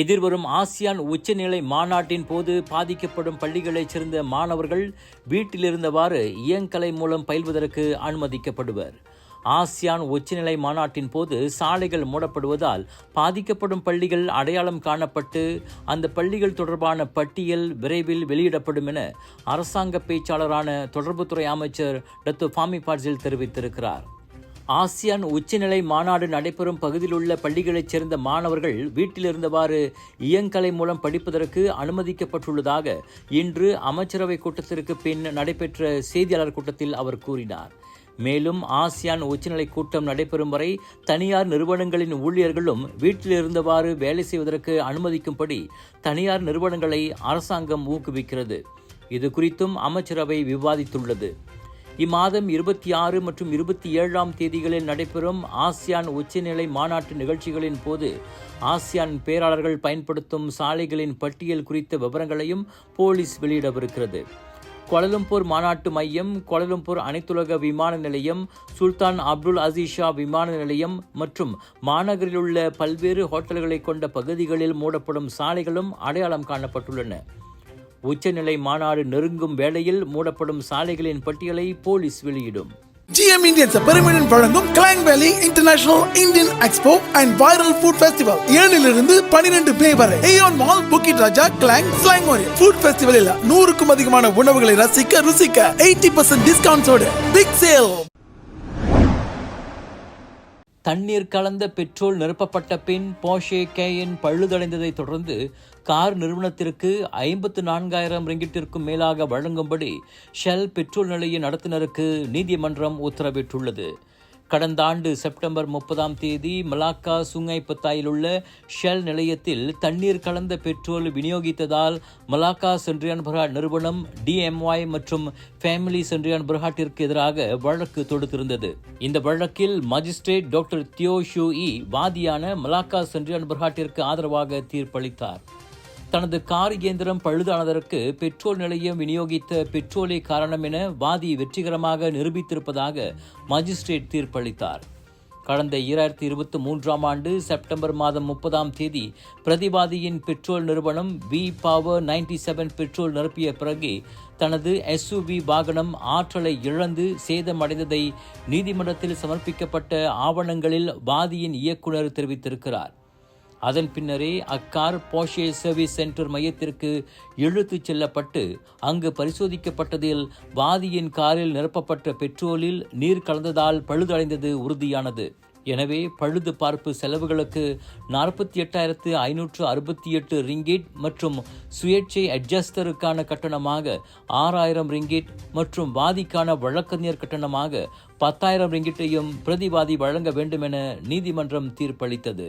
எதிர்வரும் ஆசியான் உச்சநிலை மாநாட்டின் போது பாதிக்கப்படும் பள்ளிகளைச் சேர்ந்த மாணவர்கள் வீட்டிலிருந்தவாறு இயங்கலை மூலம் பயில்வதற்கு அனுமதிக்கப்படுவர். ஆசியான் உச்சநிலை மாநாட்டின் போது சாலைகள் மூடப்படுவதால் பாதிக்கப்படும் பள்ளிகள் அடையாளம் காணப்பட்டு அந்த பள்ளிகள் தொடர்பான பட்டியல் விரைவில் வெளியிடப்படும் என அரசாங்க பேச்சாளரான தொடர்புத்துறை அமைச்சர் டத்து ஃபாமி பாட்சில் தெரிவித்திருக்கிறார். ஆசியான் உச்சநிலை மாநாடு நடைபெறும் பகுதியிலுள்ள பள்ளிகளைச் சேர்ந்த மாணவர்கள் வீட்டிலிருந்தவாறு இயங்கலை மூலம் படிப்பதற்கு அனுமதிக்கப்பட்டுள்ளதாக இன்று அமைச்சரவை கூட்டத்திற்கு பின் நடைபெற்ற செய்தியாளர் கூட்டத்தில் அவர் கூறினார். மேலும் ஆசியான் உச்சநிலை கூட்டம் நடைபெறும் வரை தனியார் நிறுவனங்களின் ஊழியர்களும் வீட்டிலிருந்தவாறு வேலை செய்வதற்கு அனுமதிக்கும்படி தனியார் நிறுவனங்களை அரசாங்கம் ஊக்குவிக்கிறது. இது குறித்தும் அமைச்சரவை விவாதித்துள்ளது. இம்மாதம் இருபத்தி ஆறு மற்றும் இருபத்தி ஏழாம் தேதிகளில் நடைபெறும் ஆசியான் உச்சநிலை மாநாட்டு நிகழ்ச்சிகளின் போது ஆசியான் பேராளர்கள் பயன்படுத்தும் சாலைகளின் பட்டியல் குறித்த விவரங்களையும் போலீஸ் வெளியிடவிருக்கிறது. கோலலம்பூர் மாநாட்டு மையம் கோலலம்பூர் அனைத்துலக விமான நிலையம் சுல்தான் அப்துல் அசீஷா விமான நிலையம் மற்றும் மாநகரில் உள்ள பல்வேறு ஹோட்டல்களை கொண்ட பகுதிகளில் மூடப்படும் சாலைகளும் அடையாளம் காணப்பட்டுள்ளன. உச்சநிலை மாநாடு நெருங்கும் வேளையில் மூடப்படும் சாலைகளின் பட்டியலை போலீஸ் வெளியிடும். GM Indian பெருமிடன் வழங்கும் Klang Valley international Indian expo and viral food festival ஏழிலிருந்து பனிரெண்டு மே வரை. AEON mall Bukit Raja Klang slang food ஃபெஸ்டிவலில் நூறுக்கும் அதிகமான உணவுகளை ரசிக்க ருசிக்க எயிட்டி பர்சன்ட் டிஸ்கவுண்ட்ஸோடு பிக் சேல் தண்ணீர் கலந்த பெட்ரோல் நிரப்பப்பட்ட பின் போஷே கேயின் பழுதடைந்ததை தொடர்ந்து கார் நிறுவனத்திற்கு ஐம்பத்து நான்காயிரம் ரிங்கிட்டிற்கும் மேலாக வழங்கும்படி ஷெல் பெட்ரோல் நிலைய நடத்துனருக்கு நீதிமன்றம் உத்தரவிட்டுள்ளது. கடந்த ஆண்டு செப்டம்பர் முப்பதாம் தேதி மலாக்கா சுங்கைப்பத்தாயில் உள்ள ஷெல் நிலையத்தில் தண்ணீர் கலந்த பெட்ரோல் விநியோகித்ததால் மலாக்கா சென்ட்ரியான் பிரஹாட் நிறுவனம் டிஎம்ஒய் மற்றும் ஃபேமிலி சென்ட்ரியான் பிரஹாட்டிற்கு எதிராக வழக்கு தொடுத்திருந்தது. இந்த வழக்கில் மஜிஸ்ட்ரேட் டாக்டர் தியோ ஷூ இ வாதியான மலாக்கா சென்ட்ரியான் பிரஹாட்டிற்கு ஆதரவாக தீர்ப்பளித்தார். தனது கார் இயந்திரம் பழுதானதற்கு பெட்ரோல் நிலையம் விநியோகித்த பெட்ரோலே காரணம் என வாதி வெற்றிகரமாக நிரூபித்திருப்பதாக மஜிஸ்ட்ரேட் தீர்ப்பளித்தார். கடந்த இரண்டாயிரத்தி இருபத்தி மூன்றாம் ஆண்டு செப்டம்பர் மாதம் முப்பதாம் தேதி பிரதிவாதியின் பெட்ரோல் நிறுவனம் V power ninety seven petrol நிரப்பிய பிறகு தனது எஸ்யூவி வாகனம் ஆற்றலை இழந்து சேதமடைந்ததை நீதிமன்றத்தில் சமர்ப்பிக்கப்பட்ட ஆவணங்களில் வாதியின் இயக்குனர் தெரிவித்திருக்கிறார். அதன் பின்னரே அக்கார் போஷே சர்வீஸ் சென்டர் மையத்திற்கு இழுத்துச் செல்லப்பட்டு அங்கு பரிசோதிக்கப்பட்டதில் வாதியின் காரில் நிரப்பப்பட்ட பெட்ரோலில் நீர் கலந்ததால் பழுதடைந்தது உறுதியானது. எனவே பழுது பார்ப்பு செலவுகளுக்கு நாற்பத்தி எட்டாயிரத்து ஐநூற்று அறுபத்தி எட்டு ரிங்கிட் மற்றும் சுயேட்சை அட்ஜஸ்டருக்கான கட்டணமாக ஆறாயிரம் ரிங்கிட் மற்றும் வாதிக்கான வழக்கறிஞர் கட்டணமாக பத்தாயிரம் ரிங்கிட்டையும் பிரதிவாதி வழங்க வேண்டும் என நீதிமன்றம் தீர்ப்பளித்தது.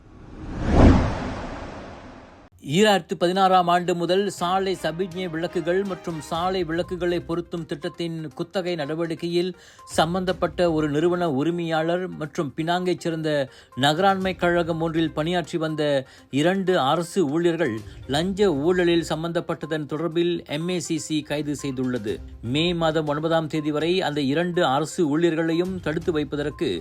ஈராயிரத்து பதினாறாம் ஆண்டு முதல் சாலை சபிக்ஞை விளக்குகள் மற்றும் சாலை விளக்குகளை பொருத்தும் திட்டத்தின் குத்தகை நடவடிக்கையில் சம்பந்தப்பட்ட ஒரு நிறுவன உரிமையாளர் மற்றும் பினாங்கைச் சேர்ந்த நகராண்மை கழகம் ஒன்றில் பணியாற்றி வந்த இரண்டு அரசு ஊழியர்கள் லஞ்ச ஊழலில் சம்பந்தப்பட்டதன் தொடர்பில் எம்ஏசிசி கைது செய்துள்ளது. மே மாதம் ஒன்பதாம் தேதி வரை அந்த இரண்டு அரசு ஊழியர்களையும் தடுத்து வைப்பதற்கு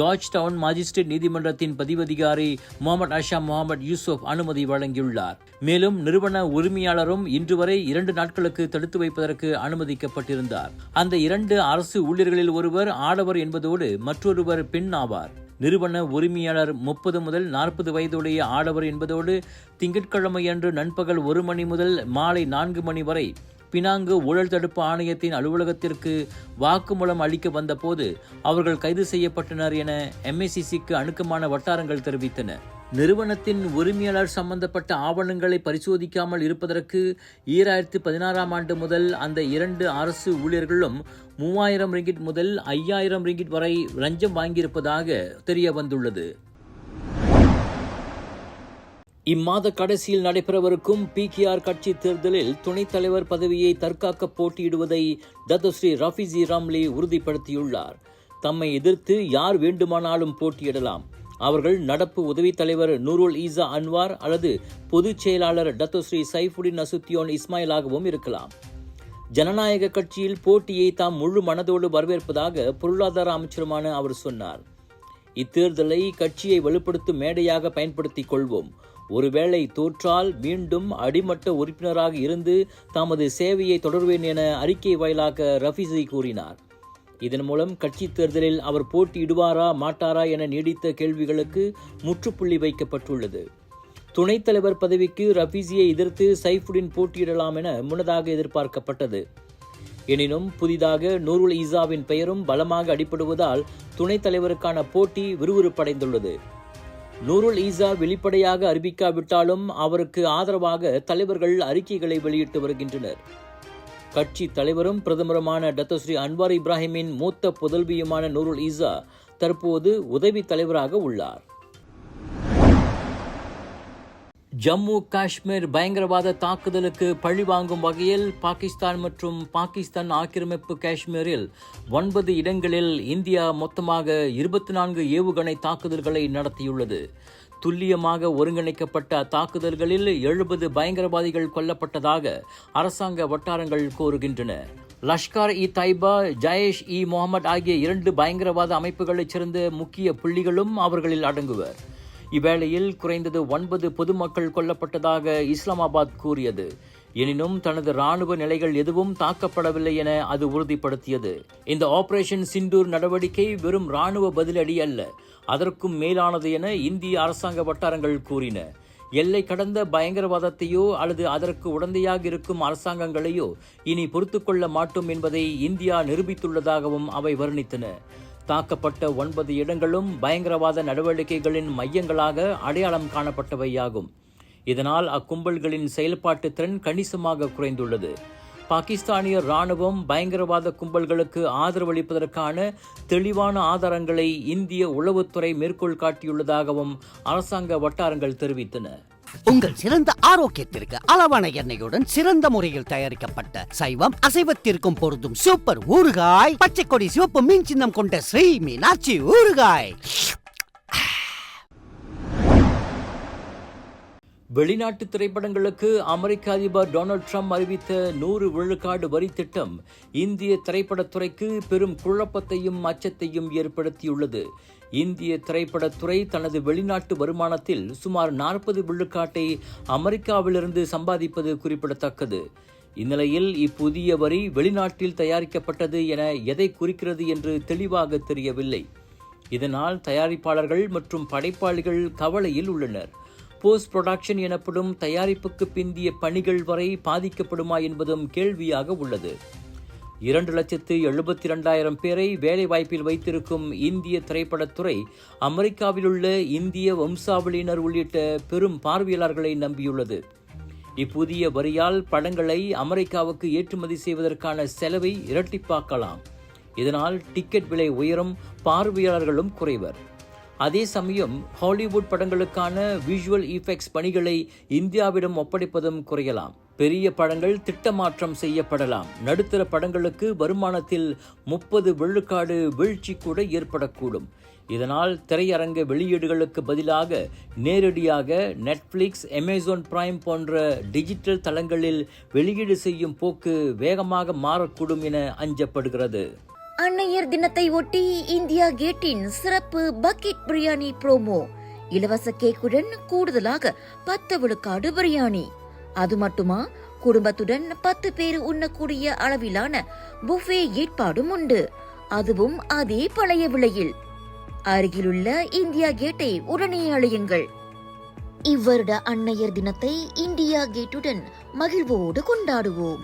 ஜார்ஜ் டவுன் மாஜிஸ்ட்ரேட் நீதிமன்றத்தின் பதிவதிகாரி முகமது அஷா முகமது யூசுப் அனுமதி வழங்கியுள்ளார். மேலும் நிறுவன உரிமையாளரும் இன்று வரை இரண்டு நாட்களுக்கு தடுத்து வைப்பதற்கு அனுமதிக்கப்பட்டிருந்தார். அந்த இரண்டு அரசு ஊழியர்களில் ஒருவர் ஆடவர் என்பதோடு மற்றொருவர் பெண் ஆவார். நிறுவன உரிமையாளர் முப்பது முதல் நாற்பது வயதுடைய ஆடவர் என்பதோடு திங்கட்கிழமையன்று நண்பகல் ஒரு மணி முதல் மாலை நான்கு மணி வரை பினாங்கு ஊழல் தடுப்பு ஆணையத்தின் அலுவலகத்திற்கு வாக்குமூலம் அளிக்க வந்தபோது அவர்கள் கைது செய்யப்பட்டனர் என எம்ஏசிசிக்கு அணுக்கமான வட்டாரங்கள் தெரிவித்தன. நிறுவனத்தின் உரிமையாளர் சம்பந்தப்பட்ட ஆவணங்களை பரிசோதிக்காமல் இருப்பதற்கு ஈராயிரத்து பதினாறாம் ஆண்டு முதல் அந்த இரண்டு அரசு ஊழியர்களும் மூவாயிரம் ரிங்கிட் முதல் ஐயாயிரம் ரிங்கிட் வரை லஞ்சம் வாங்கியிருப்பதாக தெரிய வந்துள்ளது இம்மாத கடைசியில் நடைபெறவிருக்கும் பிகேஆர் கட்சி தேர்தலில் துணைத் தலைவர் பதவியை தற்காக்க போட்டியிடுவதை தத்தஸ்ரீ ரஃபிசி ராம்லி உறுதிப்படுத்தியுள்ளார். தம்மை எதிர்த்து யார் வேண்டுமானாலும் போட்டியிடலாம். அவர்கள் நடப்பு உதவித் தலைவர் நூருல் ஈசா அன்வார் அல்லது பொதுச் செயலாளர் டத்தோஸ்ரீ சைஃபுடின் அசுத்தியோன் இஸ்மாயிலாகவும் இருக்கலாம். ஜனநாயக கட்சியில் போட்டியை தாம் முழு மனதோடு வரவேற்பதாக பொருளாதார அமைச்சருமான அவர் சொன்னார். இத்தேர்தலை கட்சியை வலுப்படுத்தும் மேடையாக பயன்படுத்திக் கொள்வோம். ஒருவேளை தோற்றால் மீண்டும் அடிமட்ட உறுப்பினராக இருந்து தமது சேவையை தொடர்வேன் என அறிக்கை வாயிலாக ரஃபிசி கூறினார். இதன் மூலம் கட்சி தேர்தலில் அவர் போட்டியிடுவாரா மாட்டாரா என நீடித்த கேள்விகளுக்கு முற்றுப்புள்ளி வைக்கப்பட்டுள்ளது. துணைத் தலைவர் பதவிக்கு ரஃபீசியை எதிர்த்து சைஃபுடின் போட்டியிடலாம் என முன்னதாக எதிர்பார்க்கப்பட்டது. எனினும் புதிதாக நூருல் ஈசாவின் பெயரும் பலமாக அடிபடுவதால் துணைத் தலைவருக்கான போட்டி விறுவிறுப்படைந்துள்ளது. நூருல் ஈசா வெளிப்படையாக அறிவிக்காவிட்டாலும் அவருக்கு ஆதரவாக தலைவர்கள் அறிக்கைகளை வெளியிட்டு வருகின்றனர். கட்சி தலைவரும் பிரதமருமான டத்தஸ்ரீ அன்வார் இப்ராஹிமின் மூத்த புதல்வியுமான நூருல் ஈசா தற்போது உதவி தலைவராக உள்ளார். ஜம்மு காஷ்மீர் பயங்கரவாத தாக்குதலுக்கு பழிவாங்கும் வகையில் பாகிஸ்தான் மற்றும் பாகிஸ்தான் ஆக்கிரமிப்பு காஷ்மீரில் ஒன்பது இடங்களில் இந்தியா மொத்தமாக இருபத்தி நான்கு ஏவுகணை தாக்குதல்களை நடத்தியுள்ளது. துல்லியமாக ஒருங்கிணைக்கப்பட்ட தாக்குதல்களில் எழுபது பயங்கரவாதிகள் கொல்லப்பட்டதாக அரசாங்க வட்டாரங்கள் கூறுகின்றன. லஷ்கர் இ தைபா ஜயேஷ் இ முகமது ஆகிய இரண்டு பயங்கரவாத அமைப்புகளைச் சேர்ந்த முக்கிய புள்ளிகளும் அவர்களில் அடங்குவர். இவ்வேளையில் குறைந்தது ஒன்பது பொதுமக்கள் கொல்லப்பட்டதாக இஸ்லாமாபாத் கூறியது. எனினும் தனது ராணுவ நிலைகள் எதுவும் தாக்கப்படவில்லை என அது உறுதிப்படுத்தியது. இந்த ஆபரேஷன் சிண்டூர் நடவடிக்கை வெறும் ராணுவ பதிலடி அல்ல அதற்கும் மேலானது என இந்திய அரசாங்க வட்டாரங்கள் கூறின. எல்லை கடந்த பயங்கரவாதத்தையோ அல்லது அதற்கு உடந்தையாக இருக்கும் அரசாங்கங்களையோ இனி பொறுத்துக்கொள்ள மாட்டோம் என்பதை இந்தியா நிரூபித்துள்ளதாகவும் அவை வர்ணித்தன. தாக்கப்பட்ட ஒன்பது இடங்களும் பயங்கரவாத நடவடிக்கைகளின் மையங்களாக அடையாளம் காணப்பட்டவையாகும். இதனால் அக்கும்பல்களின் செயல்பாட்டு திறன் கணிசமாக குறைந்துள்ளது. பாகிஸ்தானிய ராணுவம் பயங்கரவாத கும்பல்களுக்கு ஆதரவளிப்பதற்கான தெளிவான ஆதாரங்களை இந்திய உளவுத்துறை மேற்கோள் காட்டியுள்ளதாகவும் அரசாங்க வட்டாரங்கள் தெரிவித்தன. உங்கள் சிறந்த ஆரோக்கியத்திற்கு அளவான எண்ணெயுடன் சிறந்த முறையில் தயாரிக்கப்பட்ட சைவம் அசைவத்திற்கும் பொருந்தும் சூப்பர் ஊறுகாய் பச்சை கொடி சிவப்பு மீன் சின்னம் கொண்ட ஸ்ரீ மீனாட்சி ஊறுகாய். வெளிநாட்டு திரைப்படங்களுக்கு அமெரிக்க அதிபர் டொனால்ட் ட்ரம்ப் அறிவித்த நூறு விழுக்காடு வரி திட்டம் இந்திய திரைப்படத்துறைக்கு பெரும் குழப்பத்தையும் அச்சத்தையும் ஏற்படுத்தியுள்ளது. இந்திய திரைப்படத்துறை தனது வெளிநாட்டு வருமானத்தில் சுமார் நாற்பது விழுக்காட்டை அமெரிக்காவிலிருந்து சம்பாதிப்பது குறிப்பிடத்தக்கது. இந்நிலையில் இப்புதிய வரி வெளிநாட்டில் தயாரிக்கப்பட்டது என எதை குறிக்கிறது என்று தெளிவாக தெரியவில்லை. இதனால் தயாரிப்பாளர்கள் மற்றும் படைப்பாளிகள் கவலையில் உள்ளனர். போஸ்ட் ப்ரொடக்ஷன் எனப்படும் தயாரிப்புக்கு பிந்திய பணிகள் வரை பாதிக்கப்படுமா என்பதும் கேள்வியாக உள்ளது. இரண்டு லட்சத்து எழுபத்தி ரெண்டாயிரம் பேரை வேலைவாய்ப்பில் வைத்திருக்கும் இந்திய திரைப்படத்துறை அமெரிக்காவிலுள்ள இந்திய வம்சாவளியினர் உள்ளிட்ட பெரும் பார்வையாளர்களை நம்பியுள்ளது. இப்புதிய வரியால் படங்களை அமெரிக்காவுக்கு ஏற்றுமதி செய்வதற்கான செலவை இரட்டிப்பாக்கலாம். இதனால் டிக்கெட் விலை உயரும் பார்வையாளர்களும் குறைவர். அதே சமயம் ஹாலிவுட் படங்களுக்கான விஷுவல் இஃபெக்ட்ஸ் பணிகளை இந்தியாவிடம் ஒப்படைப்பதும் குறையலாம். பெரிய படங்கள் திட்டமாற்றம் செய்யப்படலாம். நடுத்தர படங்களுக்கு வருமானத்தில் முப்பது விழுக்காடு வீழ்ச்சி கூட ஏற்படக்கூடும். இதனால் திரையரங்க வெளியீடுகளுக்கு பதிலாக நேரடியாக நெட்ஃப்ளிக்ஸ் அமேசான் பிரைம் போன்ற டிஜிட்டல் தளங்களில் வெளியீடு செய்யும் போக்கு வேகமாக மாறக்கூடும் என அஞ்சப்படுகிறது. அன்னையர் தினத்தை ஒட்டி இந்தியா கேட்டின் சிறப்பு பக்கெட் பிரியாணி ப்ரோமோ. இலவச கேக்குடன் கூடுதலாக பத்து விழுக்காடு பிரியாணி. அது மட்டுமா? குடும்பத்துடன் பத்து பேர் உண்ணக்கூடிய அளவிலான புஃபே ஏற்பாடும் உண்டு. அதுவும் அதே பழைய விலையில். அருகிலுள்ள இந்தியா கேட்டை உடனே அழையுங்கள். இவ்வருட அன்னையர் தினத்தை இந்தியா கேட்டுடன் மகிழ்வோடு கொண்டாடுவோம்.